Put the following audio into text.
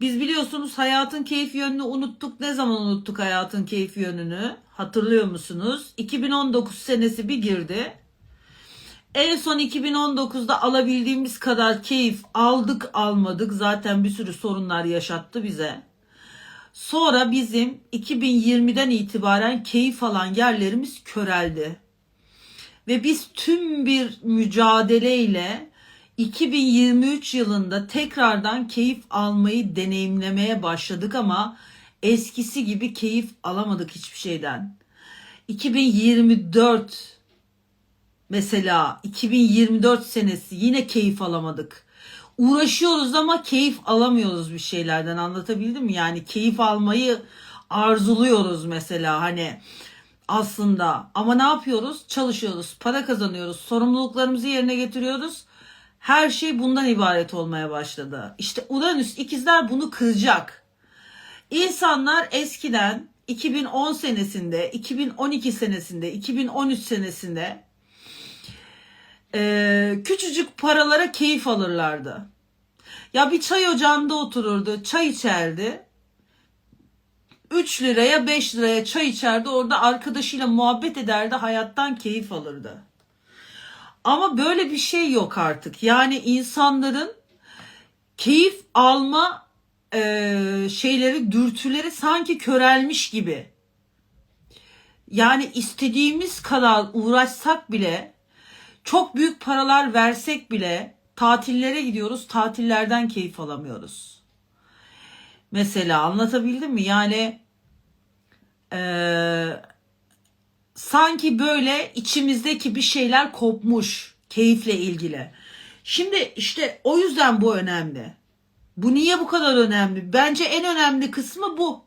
Biz biliyorsunuz hayatın keyif yönünü unuttuk. Ne zaman unuttuk hayatın keyif yönünü? Hatırlıyor musunuz? 2019 senesi bir girdi. En son 2019'da alabildiğimiz kadar keyif aldık almadık. Zaten bir sürü sorunlar yaşattı bize. Sonra bizim 2020'den itibaren keyif alan yerlerimiz köreldi. Ve biz tüm bir mücadeleyle 2023 yılında tekrardan keyif almayı deneyimlemeye başladık ama eskisi gibi keyif alamadık hiçbir şeyden. 2024 mesela 2024 senesi yine keyif alamadık. Uğraşıyoruz ama keyif alamıyoruz bir şeylerden anlatabildim mi? Yani keyif almayı arzuluyoruz mesela hani aslında ama ne yapıyoruz? Çalışıyoruz, para kazanıyoruz, sorumluluklarımızı yerine getiriyoruz. Her şey bundan ibaret olmaya başladı. İşte Uranüs ikizler bunu kıracak. İnsanlar eskiden 2010 senesinde, 2012 senesinde, 2013 senesinde eee, küçücük paralara keyif alırlardı. Ya bir çay ocağında otururdu, çay içerdi. 3 liraya 5 liraya çay içerdi orada arkadaşıyla muhabbet ederdi hayattan keyif alırdı. Ama böyle bir şey yok artık. Yani insanların keyif alma e, şeyleri, dürtüleri sanki körelmiş gibi. Yani istediğimiz kadar uğraşsak bile, çok büyük paralar versek bile tatillere gidiyoruz, tatillerden keyif alamıyoruz. Mesela anlatabildim mi? Yani eee, sanki böyle içimizdeki bir şeyler kopmuş keyifle ilgili. Şimdi işte o yüzden bu önemli. Bu niye bu kadar önemli? Bence en önemli kısmı bu.